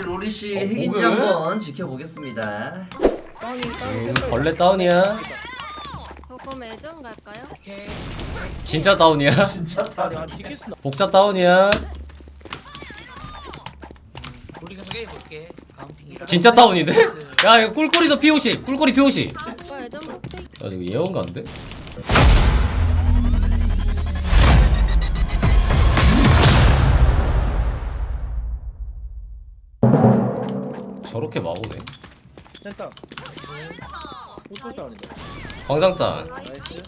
우리 로리 씨 어, 핵인지 뭐게? 한번 지켜보겠습니다. 다운이 다운이 음. 벌레 다운이야 저 그럼 애전 갈까요? 오케이 진짜 다운이야 진짜 디켓스 나 복자 다운이야 우리 계속 해볼게 가운핑이랑 진짜 다운인데? 야 이거 꿀꿀이도 POC 꿀꿀이 POC 못해. 야 이거 예언가인데? 저렇게 막오네 센터 광장단. 나이스.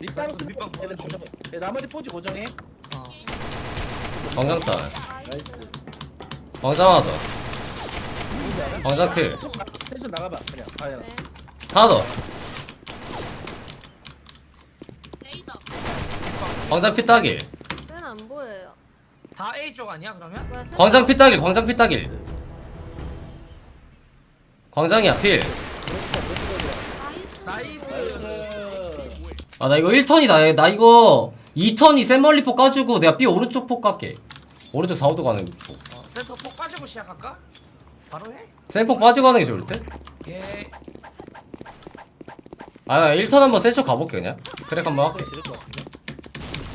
밑방 쓰 밑방 애들 고정해. 야, 나머지 포즈 고정해. 어. 광장단. 나이스. 광장 하나 더. 뭔지 알아? 광장 클 센션 나가봐 그냥. 아야. 네. 하나 더. 광장 피따길 쟤는 안 보여요. 다 A 쪽 아니야 그러면? 뭐야? 광장 피따길 광장 피따길 광장이야 필. 나이스 나이스 아나 이거 1턴이다 나 이거 2턴이 샘멀리포 까주고 내가 B 오른쪽 폭 깎게. 오른쪽 4, 5도 가는 폭 어, 센터 폭 빠지고 시작할까? 바로 해? 샘폭 빠지고 하는 게 좋을 듯? 오케이 아 1턴 한번 센척 가볼게 그냥. 크랙 한번 할게.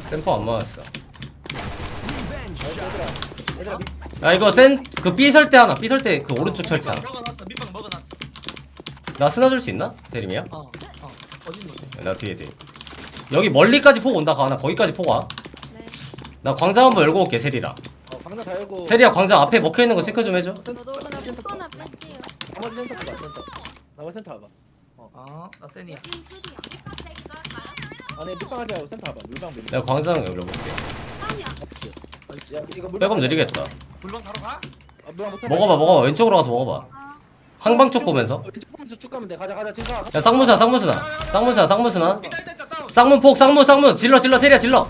샘폭 안 맞았어. 밑야 이거 센 그 B 설 때 하나. B 설 때 그 오른쪽 철창 밑방 나 스나 줄 수 있나? 세림이야? 어 어. 어디 있노? 나 뒤에 뒤에. 여기 멀리까지 폭 온다 가나 거기까지 폭와. 네. 나 광장 한번 열고 올게 세리랑 어, 방금 다 열고. 세리야 광장 앞에 먹혀있는 거 체크 좀 해줘. 저도 그냥 포 하나 뺄게요. 나머지 센터 봐봐 센터 나머지 센터 봐봐 어나 센이야. 아니 밑방 하지 말고 센터 봐봐 물방 밀 내가 광장 열어볼게. 나이스 야 이거 물방 백업 느리겠다. 물방 바로 가? 아, 물방 못해 먹어봐 먹어봐. 왼쪽으로 가서 먹어봐 항방 쪽 보면서. 어, 왼쪽 보면서 쭉 가면 돼. 가자 가자. 지금 가 야 쌍무스나 쌍무스나 쌍무스나 쌍무스나. 있다 있다 있다 다운 쌍문 폭 쌍문 쌍문. 질러 질러 세리야 질러.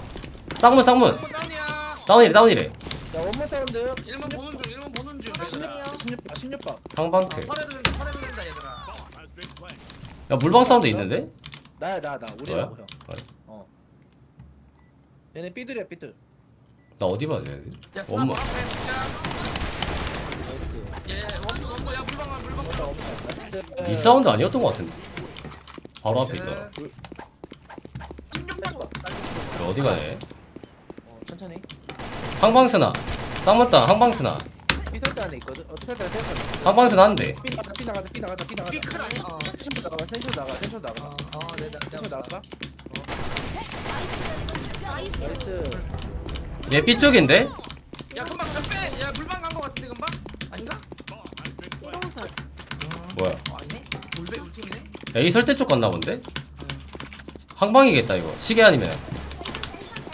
쌍문 쌍문. 한번 다운이야. 다운이래 다운이래. 야 원문 사운드 1번 보는 중 1번 보는 중. 얘들아 16 16바 16바 항방캐 설에도 된다 설에도 된다 얘들아. 야 물방 사운드 있는데? 나야 나나. 우리라고 너야? 형 어. 얘네 삐들이야 삐들. 나 어디 봐야 돼? 야 스나 엄마 뭐 앞에 진짜 나이스 예야 물방 물방 이 사운드 아니었던 것 같은데 바로 앞에 있더라 야, 어디 가네 어 천천히 항방스나 안에 있거든 어 삐설 때 항방스나 한대 나가자 나가자 나가자 나가자 아니야 어 나가봐 나가 나가 네, 나, 나, 나이스. 나이스 얘 B 쪽인데? 야, 금방 빼. 야, 물방 간거 같은데 금방? 뭐야? 아니네. 울팀이네. A 설대 쪽 갔나 본데? 항방이겠다 이거. 시계 아니면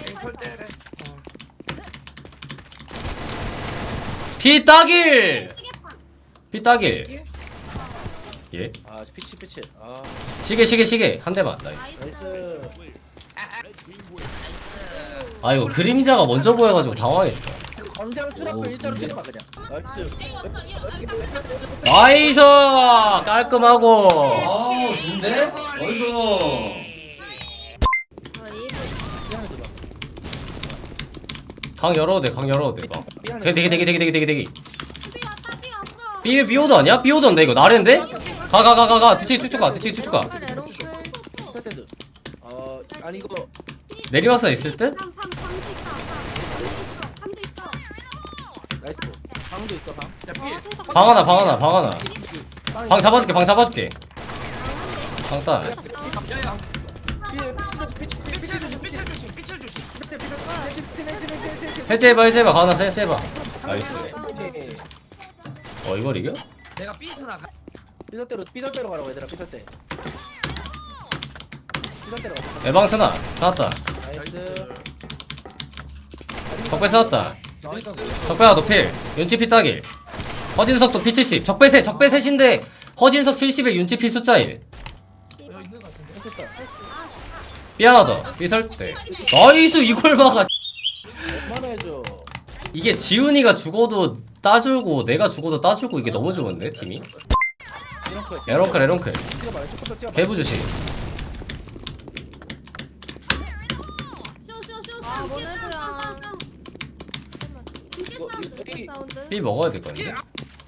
에이, 설대래. 어. 피 따길! 피 따길. 예? 아 피치 피치. 아. 시계 시계 시계. 한 대만. 나이스. 나이스. 아 이거 그림자가 먼저 보여가지고 당황했다 광장 트라프 오, 일자로 근데? 때려봐 그냥 나이스 나이스 깔끔하고 아 좋은데? 어이구. 강 열어도 돼강 열어도 돼강 미안해 대기 대기 대기 대기 대기 대기 비 비오도 아니야? 비오도인데 이거 나랜데? 가 가 가 가가 뒤치 쭉쭉 가 뒤치 쭉쭉 가 에롱클 에롱클. 스타트드 어 아니 이거 내리막사 있을 듯? 나이스 방도 있어 방. 방 하나 방 하나 방 하나 방이 방 잡아줄게 방 잡아줄게 방딸 야, 야. 피해 피치 피치 조심, 삐칠 조심, 삐칠 조심. 해제해봐 해제해봐 가나 해제해봐 나이스 어 이걸 이겨? 내가 삐스나 가. 삐설대로 삐설대로 가라고 얘들아 삐설대 삐설대로 가 에방스나 나왔다 나이스 적배 세웠다 그러니까 적배가 높일 윤치 피 따길 허진석도 피 70 적배 셋 적배 셋인데 허진석 70에 윤치 피 숫자 1 여기 있는 거 같은데. 됐다. 삐 하나 더 삐설 때. 나이스 이걸 막아. 얼마나 해줘. 이게 지훈이가 죽어도 따주고 내가 죽어도 따주고 이게 너무 좋은데 팀이? 에런클. 에런클 개부 주시 A 사운드. B 먹어야 될 거 같은데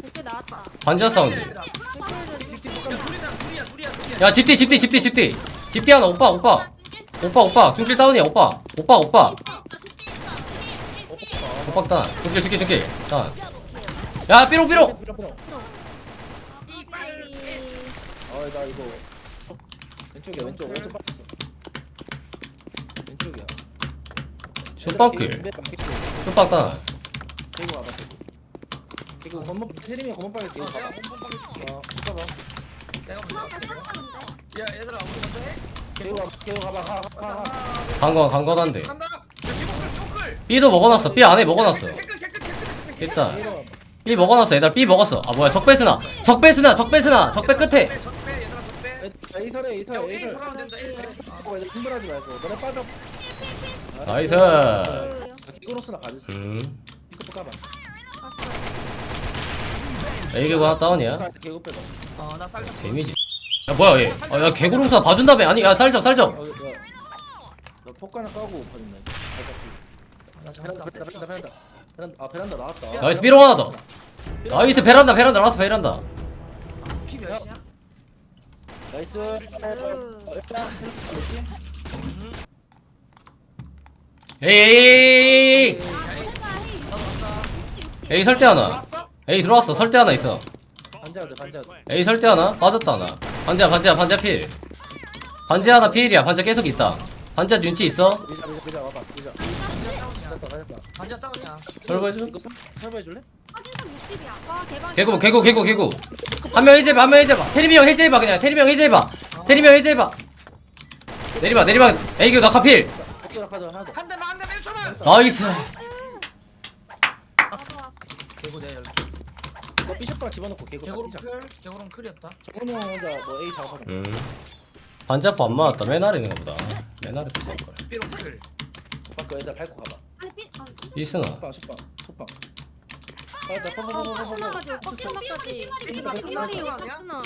국회 나왔다. 반지하 사운드. 얘들아. 국회를 둘이다 둘이야 둘이야 둘이야. 야 집디 집디 집디 집디. 집디 하나 오빠 오빠. 오빠 오빠. 중길 다운이야 오빠. 오빠 오빠. 오빠 다운 중길 중길 중길. 다운 야 삐롱 삐롱 아나 이거. 왼쪽이야 왼쪽. 왼쪽 빠졌어 왼쪽이야. 슛방클 슛방 다 운 개구 와봐 개구. 건너 세림이 건너 빨리 개구 가봐 어 봐봐. 내가 먼저. 야 얘들아 우리 먼저 해. 개구 와봐 개구 가봐 가가가 간거 간거한데. 간다. 야 기복클 기복클. B도 먹어놨어. B 안에 먹어놨어. 개끌 개끌 개끌. 일단. B 먹어놨어 얘들아. B 먹었어. 아 뭐야. 적배스나. 적배스나 적배스나. 적배 끝에. 적배 얘들아 적배. 에이설에 야 에이설 오케이 에이설 서라면 된다. 어 얘들 힘들하지 말고. 너네 빠져. 나이스. 개구로스나 가줄 수음 이거 까봐 하나 다운이야 개구 빼봐 어나 쌀. 데미지 야 뭐야 얘 아 야 개구롱수나 봐준다며 아니 야 쌀적 어, 너, 너 폭가나 까고 버렸네. 나 베란다. 베란다, 베란다, 베란다. 아, 베란다 나왔다. 나이스 삐롱 하나 더 나이스 베란다 베란다 나왔어 베란다 피 몇이야? 나이스. 어, 에이, A 설대 하나? A 들어왔어 설대 하나 있어. A 설대 하나 빠졌다 하나 반지야 반지야 반지야 필 반지 하나 필이야 반지 계속 있다 반지야 윤지 있어 미자, 미자, 미자, 와봐. 미자. 잘했다, 잘했다. 반자 따오냐? 설거지 이거 설- 설명해 줄래? 아 대박. 개구 개구 개구 개구 한 명 해제해봐 한 명 해제해봐 테리비 형 해제해봐 그냥 테리비 형 해제해봐 테리비 형 해제해봐 내리봐 내리봐 A교 낙하필 학교랑 가자, 하나 더. 한 대만 한 대만 1초만. 나이스 개구 내 열개. 이거 삐셔빵 집어넣고 개구 딱 개구롱 피자. 클 개구롱 클이었다. 정훈이 형 혼자 뭐 A 작업하자. 음 반자포 안 맞았다 맨 아래 있는 거보다 맨 아래 붙을 거야 삐롱 클. 밖에 애들 밟고 가봐. 이스나 슈빵, 슈빵, 슈빵. 가자, 아, 뽀뽀뽀뽀뽀뽀. 박스나까지 박스나까지. 이마리 박스나.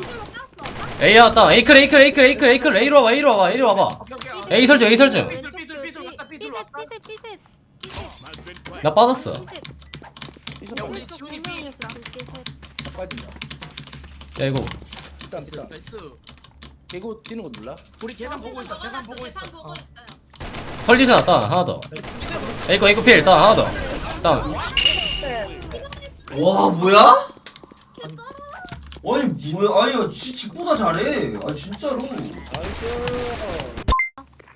A 왔다 A클 A클 A클 A클 A클 A로 와봐 A로 와봐 A로 와봐 오케이 오케이. A 설정 A 설정 삐뚤, 삐뚤, 삐뚤 왔다, 삐뚤 왔다. 피셋 피셋 피셋. 나 빠졌어 피셋. 우리 지훈이 삐. 분명했어. 피셋. 빠진다. 야 이거 일단, 일단. 나이스. 개구 뛰는 거 몰라? 우리 계산 보고 있어. 계산 보고 있어. 어. 설리스 났다 하나 더 A거 A거 필 다운 하나 더 다운 와 뭐야? 아니 뭐야? 아니 지 집보다 잘해. 아 진짜로. 나이스.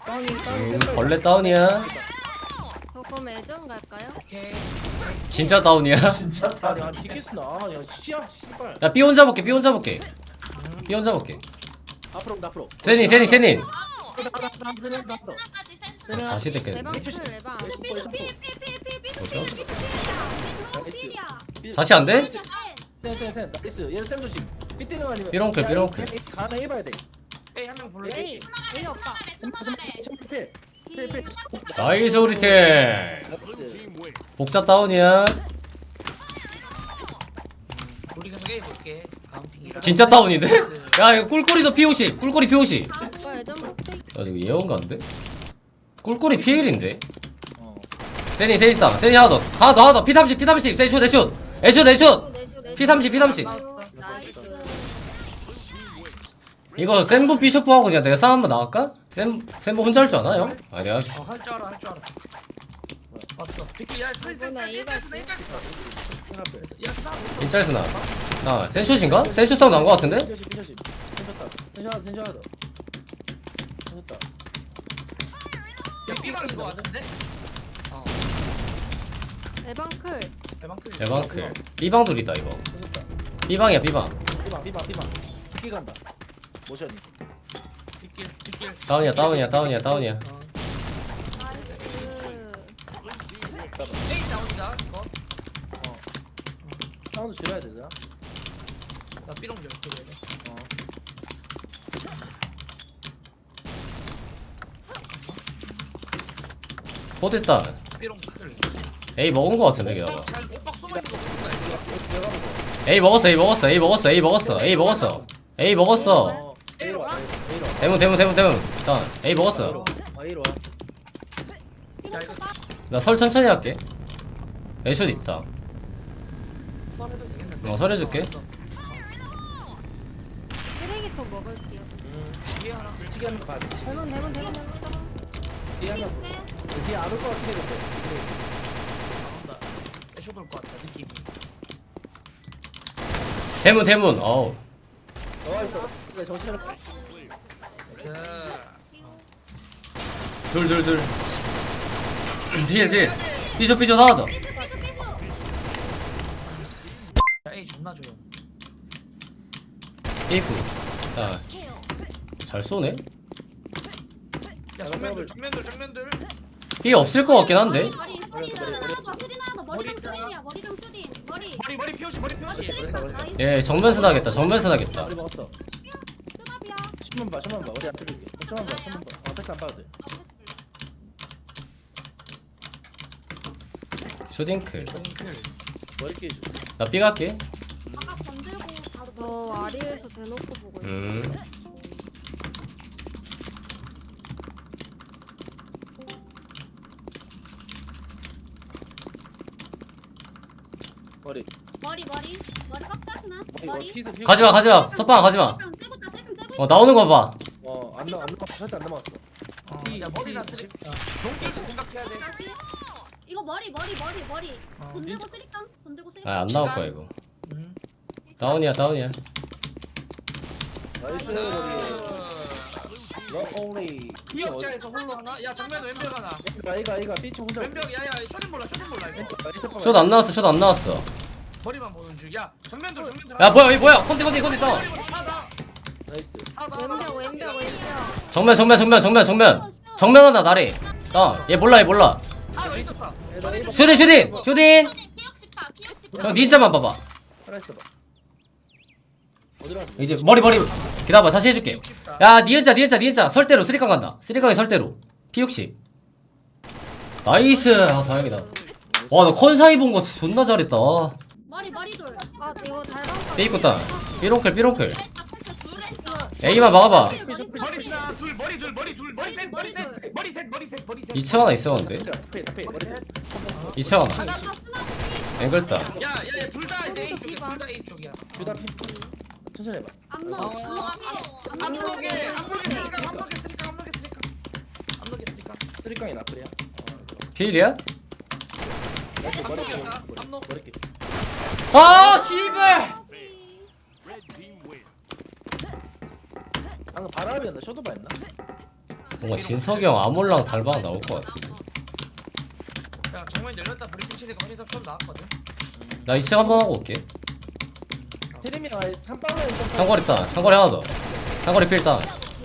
빵이, 빵이. 음. 벌레 다운이야 저 그럼 애전 갈까요? 오케이. 진짜 다운이야 진짜 다. 아니, 아니, 비키스나. 아, 야, 씨야, 씨발. 야 B 혼자 볼게 B 혼자 볼게 B 혼자 볼게 앞으로, 온다, 앞으로. 세닌 세닌 세닌? 다시 됐겠네. 다시 안 돼? 센, 센, 센. 나이스. 조심. 삐띠는 거 아니면. 삐롱클, 야, 삐롱클. 이- 가나 해봐야 돼. 에이 한명 볼래? 에이 에이 오빠. 나이스 우리 팀. 복자 다운이야 우리 계속 A 볼게. 가운핑이랑. 진짜 다운인데? 야 이거 꿀꿀이도 POC 꿀꿀이 POC 오빠 애전 목대. 야 이거 예언가인데? 꿀꿀이 피일인데? 어. 세니 세니 다운 세니 하나 더 하나 더 하나 더 P30 P30 세슛 내슛 애슛 애슛 P30 P30 나이스. 이거 센부 비쇼프하고 그냥 내가 싸움 한번 나갈까? 센, 센부 혼자 할 줄 아나 형? 아니야 어, 할 줄 알아, 할 줄 알아. 왔어. 비키, 야, 센, 센, 이번에 센, A가 센, 센, 센, 센. 하나 빼. 야, 싸. 인짤 스나 아 센슛인가? 센슛 싸움 난거 같은데? 삐져지, 삐져지. 괜찮다. 괜찮아, 괜찮아. 괜찮다. 야, B방인 거 같은데? 어, 에방 클. 대박 클. 대방클 B방 둘이다 이거. B방이야 B방 삐방, 삐방, 삐방. 삐 간다. 모션이. 빗길, 빗길. 다운이야 다운이야 다운이야 다운이야 어. 나이스. A 나온다, 이거. 어. 사운드 줄여야 되잖아. 나 B롱 열게, 그래. 어. B롱 클. A 먹은 거 같은데 게다가 잘, 오빠 숨어 있는 거 보인다, 이거. 내가 보고. A 먹었어 A 먹었어 A 먹었어 A 먹었어 A 먹었어 A 먹었어 어. 대문 대문 대문 대문. 다운 A 먹었어 A로 와. 아, A로 와. 야, 이거 나 설 천천히 할게. 애슛 있다. 되겠는데? 어 설해줄게. 쓰레기통 먹을게요. 뒤에 하나. 하는 거 봐야 돼. 대문 대문 대문 대문. 뒤에 하나 뒤에 안올 거 같긴 해 근데. 나온다 애쇼 돌것 같다 느낌이. 대문 대문. 어우. 어 있어. 그래 정신 차 둘둘둘. 필필 삐져 삐져 하나 더야 A 존나 조용 삐꾸 야잘 쏘네? 야 정면들 정면들 정면들. 삐 없을 것 같긴 한데? 머리 머리 수딘 하나 더 수딘 하나 더 머리 좀 수딘이야 머리 좀 수딘 머리. 머리 머리 피오시 머리 머리 피오시. 수딘 나이스 예 정면 스나겠다 정면 스나겠다. 머리 먹었어. 수갑이야 천만 봐 천만 봐. 우리 앞에 줄게 천만 봐 천만 봐. 앞에서 안 봐도 돼. 쇼딩클. 머리 끼 줘. 나삐 갈게. 아까 건들고 바로 너 아리에서 대놓고 보고 있어. 음. 머리. 머리 머리. 머리 깎자스나? 머리 머리. 머리. 피드 피드 가지마 가지마. 석방 가지마 어 나오는 거 봐 어안 나안 나 절대 안 남았어. 어, 야 머리나 쓰리 동기 좀 생각해야 돼. 이거 머리 머리 머리 머리. 어, 건들고 쓰리깡 건들고 쓰리깡 아안 나올 거야 이거. 음. 다운이야 다운이야. 나이스. 머리 기억자에서 홀로 하나? 야 정면 왼벽 하나? 이가 이가 이가. 삐쳐 혼자 왼벽 야야 쇼딘 몰라 쇼딘 몰라 이거. 숏 안 나왔어 숏 안 나왔어. 머리만 보는 줄야 정면들 정면들 야 뭐야 이 뭐야? 컨디 컨디 컨디 다운. 하나 나이스. 왼벽 왼벽 왼벽. 정면 정면 정면 정면 정면. 정면 하나 나래. 다운 얘 몰라 얘 몰라. 있었다 쇼딘 피옥시파 피옥시파 형 닌자만 봐봐. 하나 있어봐. 어디로 갔지? 이제 머리 머리 기다려봐. 다시 해줄게. 야 니은자 니은자 니은자. 설대로 쓰리깡 간다. 쓰리깡에 설대로. P60 나이스. 아 다행이다. 와나 컨사이 본 거 존나 잘했다. 머리 머리 돌 아 이거 달방. 삐입고 딸. 삐롱클 삐롱클 A만 막아봐. 머리 하나 둘 머리 둘 머리 둘 머리 셋 머리 셋 머리 셋 머리 셋 머리 셋 2층 하나 있었는데? 앞에 앞에 머리 2층 하나. 아까 스나드 앵글 딸 야야야 둘 다 이제 A 쪽이야 둘 다 A 쪽이야. 둘다 피. 천천히 해봐. 암노 어. 암노 쓰리깡이 나쁘리야? 머리 암록 머리 끼아 씨발 방금 바람이었나. 쇼도바 했나? 뭔가 진석이 형 아몰랑 달방 나올 것 같아 야 정면 열렸다. 브리핑 치니까 허니석 좀 나왔거든. 나 2층 한번 하고 올게. 테레미 아예 삼방을 상거리 딸 상거리 하나 더. 상거리 필딸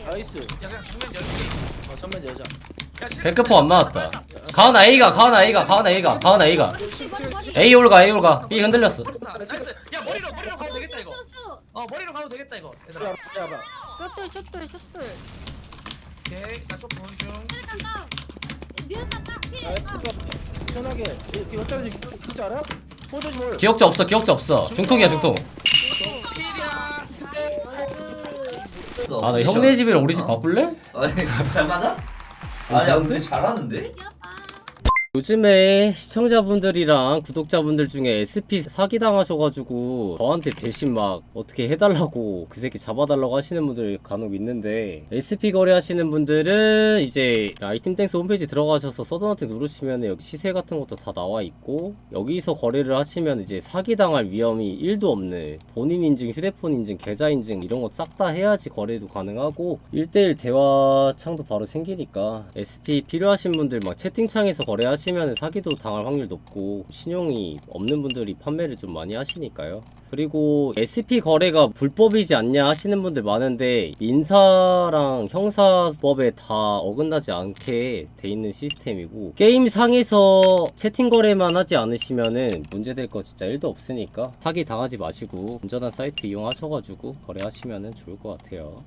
나이스. 야 그냥 정면 열게. 어 전면 여자. 야. 백크포 안 맞았다. 가은아 A가 가은아 A가 가은아 A가 가은아 A가 머리 A 올가 A 올가. B 흔들렸어. 나이스. 야 머리로 머리로 가도 되겠다 이거. 수수 어 머리로 가도 되겠다 이거 얘들아. 야 야 봐 숏돌 숏돌 숏돌. 오케이 나좀 보는 중 피해 땅 이거 편하게 진짜 알아? 포즈 기억자 없어 기억자 없어 중통이야 중통 아나 형네 집이랑 우리 집 바꿀래? 아니 잘 맞아? 아니야 근데 잘하는데? 요즘에 시청자분들이랑 구독자분들 중에 SP 사기당하셔가지고 저한테 대신 막 어떻게 해달라고 그 새끼 잡아달라고 하시는 분들 간혹 있는데 SP 거래하시는 분들은 이제 아이템 땡스 홈페이지 들어가셔서 서든어택 누르시면 여기 시세 같은 것도 다 나와 있고 여기서 거래를 하시면 이제 사기당할 위험이 1도 없는 본인 인증, 휴대폰 인증, 계좌 인증 이런 거 싹 다 해야지 거래도 가능하고 1대1 대화 창도 바로 생기니까 SP 필요하신 분들 막 채팅창에서 거래하시 면 사기도 당할 확률 높고 신용이 없는 분들이 판매를 좀 많이 하시니까요. 그리고 SP 거래가 불법이지 않냐 하시는 분들 많은데 민사랑 형사법에 다 어긋나지 않게 돼 있는 시스템이고 게임 상에서 채팅 거래만 하지 않으시면은 문제될 거 진짜 1도 없으니까 사기 당하지 마시고 안전한 사이트 이용하셔가지고 거래하시면은 좋을 것 같아요.